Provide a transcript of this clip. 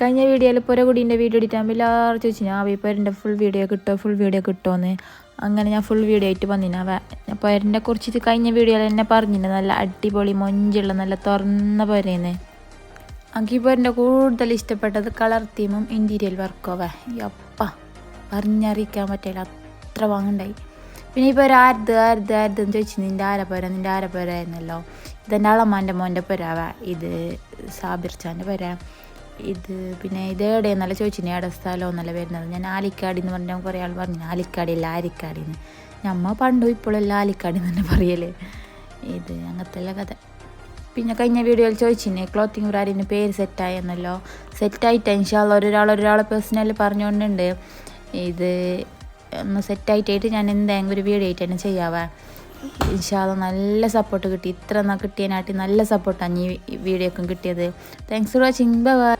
കഴിഞ്ഞ വീഡിയോയിൽ പുരകുടീന്റെ വീഡിയോ എടുക്കാൻ എല്ലാവരും ചോദിച്ചു. ഞാൻ പേരിന്റെ ഫുൾ വീഡിയോ കിട്ടുമോ ഫുൾ വീഡിയോ കിട്ടുമോയെന്ന് അങ്ങനെ ഞാൻ ഫുൾ വീഡിയോ ആയിട്ട് വന്നിന്. പേരിന്റെ കുറിച്ച് കഴിഞ്ഞ വീഡിയോയിൽ എന്നെ പറഞ്ഞിരുന്നു നല്ല അടിപൊളി മൊഞ്ചുള്ള നല്ല തുറന്ന പോരേന്ന്. എനിക്ക് പേരിന്റെ കൂടുതൽ ഇഷ്ടപ്പെട്ടത് കളർ തീമും ഇന്റീരിയൽ വർക്കും അവ. അപ്പ പറഞ്ഞറിയിക്കാൻ പറ്റില്ല. അത്ര വാങ്ങണ്ടായി പിന്നെ ഇപ്പോൾ ഒരു ആരത് ആരത് ആരത് എന്ന് ചോദിച്ചു. നിന്റെ ആര പോര? നിന്റെ ആര പോര ഇതെന്റെ അളമാന്റെ മോന്റെ പുരാവ ഇത് സാബിർ ചാന്റെ പോര. ഇത് പിന്നെ ഇത് നല്ല ചോദിച്ചിന് എവിടെ സ്ഥലം എന്നല്ല വരുന്നത്. ഞാൻ ആലിക്കാടി എന്ന് പറഞ്ഞാൽ കുറേ ആൾ പറഞ്ഞു. ആലിക്കാടി അല്ല ആരിക്കാടി എന്ന്. ഞമ്മ പണ്ടും ഇപ്പോഴെല്ലാം ആലിക്കാടി എന്ന് തന്നെ പറയല്ലേ ഇത് അങ്ങനത്തെ കഥ. പിന്നെ കഴിഞ്ഞ വീഡിയോയിൽ ചോദിച്ചിന് ക്ലോത്തിങ് ബ്രാൻഡിന് പേര് സെറ്റായെന്നല്ലോ സെറ്റായിട്ട് ഇൻഷാള്ള ഒരാൾ ഒരാളെ പേഴ്സണലി പറഞ്ഞുകൊണ്ടുണ്ട്. ഇത് ഒന്ന് സെറ്റായിട്ടായിട്ട് ഞാൻ എന്തെങ്കിലും ഒരു വീഡിയോ ആയിട്ട് തന്നെ ചെയ്യാവേ. ഇൻഷാല്ല നല്ല സപ്പോർട്ട് കിട്ടി. ഇത്ര കിട്ടിയതിനായിട്ട് നല്ല സപ്പോർട്ടാണ് ഈ വീഡിയോക്കും കിട്ടിയത്. Thanks for watching bye